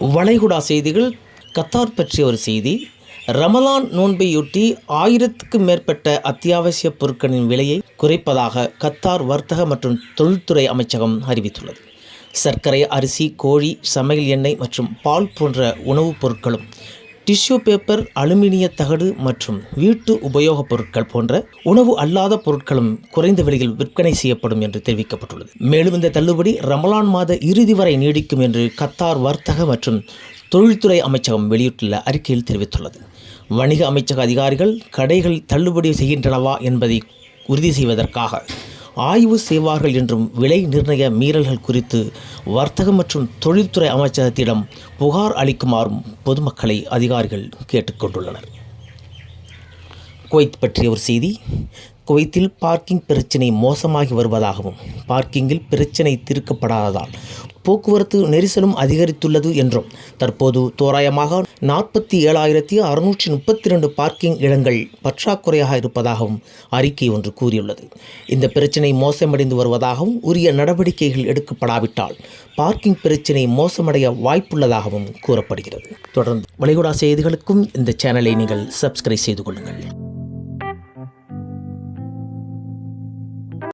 வளைகுடா செய்திகள். கத்தார் பற்றிய ஒரு செய்தி. ரமலான் நோன்பையொட்டி ஆயிரத்துக்கும் மேற்பட்ட அத்தியாவசிய பொருட்களின் விலையை குறைப்பதாக கத்தார் வர்த்தக மற்றும் தொழில்துறை அமைச்சகம் அறிவித்துள்ளது. சர்க்கரை அரிசி கோழி சமையல் எண்ணெய் மற்றும் பால் போன்ற உணவுப் பொருட்களும் டிஷ்யூ பேப்பர் அலுமினிய தகடு மற்றும் வீட்டு உபயோகப் பொருட்கள் போன்ற உணவு அல்லாத பொருட்களும் குறைந்த விலையில் விற்பனை செய்யப்படும் என்று தெரிவிக்கப்பட்டுள்ளது. மேலும் இந்த தள்ளுபடி ரமலான் மாத இறுதி வரை நீடிக்கும் என்று கத்தார் வர்த்தக மற்றும் தொழில்துறை அமைச்சகம் வெளியிட்டுள்ள அறிக்கையில் தெரிவித்துள்ளது. வணிக அமைச்சக அதிகாரிகள் கடைகள் தள்ளுபடி செய்கின்றனவா என்பதை உறுதி செய்வதற்காக ஆய்வு செய்வார்கள் என்றும் விலை நிர்ணய மீறல்கள் குறித்து வர்த்தக மற்றும் தொழில்துறை அமைச்சகத்திடம் புகார் அளிக்குமாறும் பொதுமக்களை அதிகாரிகள் கேட்டுக்கொண்டுள்ளனர். குவைத் பற்றிய ஒரு செய்தி. குவைத்தில் பார்க்கிங் பிரச்சினை மோசமாகி வருவதாகவும் பார்க்கிங்கில் பிரச்சினை தீர்க்கப்படாததால் போக்குவரத்து நெரிசலும் அதிகரித்துள்ளது என்றும் தற்போது தோராயமாக நாற்பத்தி ஏழாயிரத்தி அறுநூற்றி முப்பத்தி ரெண்டு பார்க்கிங் இடங்கள் பற்றாக்குறையாக இருப்பதாகவும் அறிக்கை ஒன்று கூறியுள்ளது. இந்த பிரச்சினை மோசமடைந்து வருவதாகவும் உரிய நடவடிக்கைகள் எடுக்கப்படாவிட்டால் பார்க்கிங் பிரச்சினை மோசமடைய வாய்ப்புள்ளதாகவும் கூறப்படுகிறது. தொடர்ந்து வளைகுடா செய்திகளுக்கும் இந்த சேனலை நீங்கள் சப்ஸ்கிரைப் செய்து கொள்ளுங்கள்.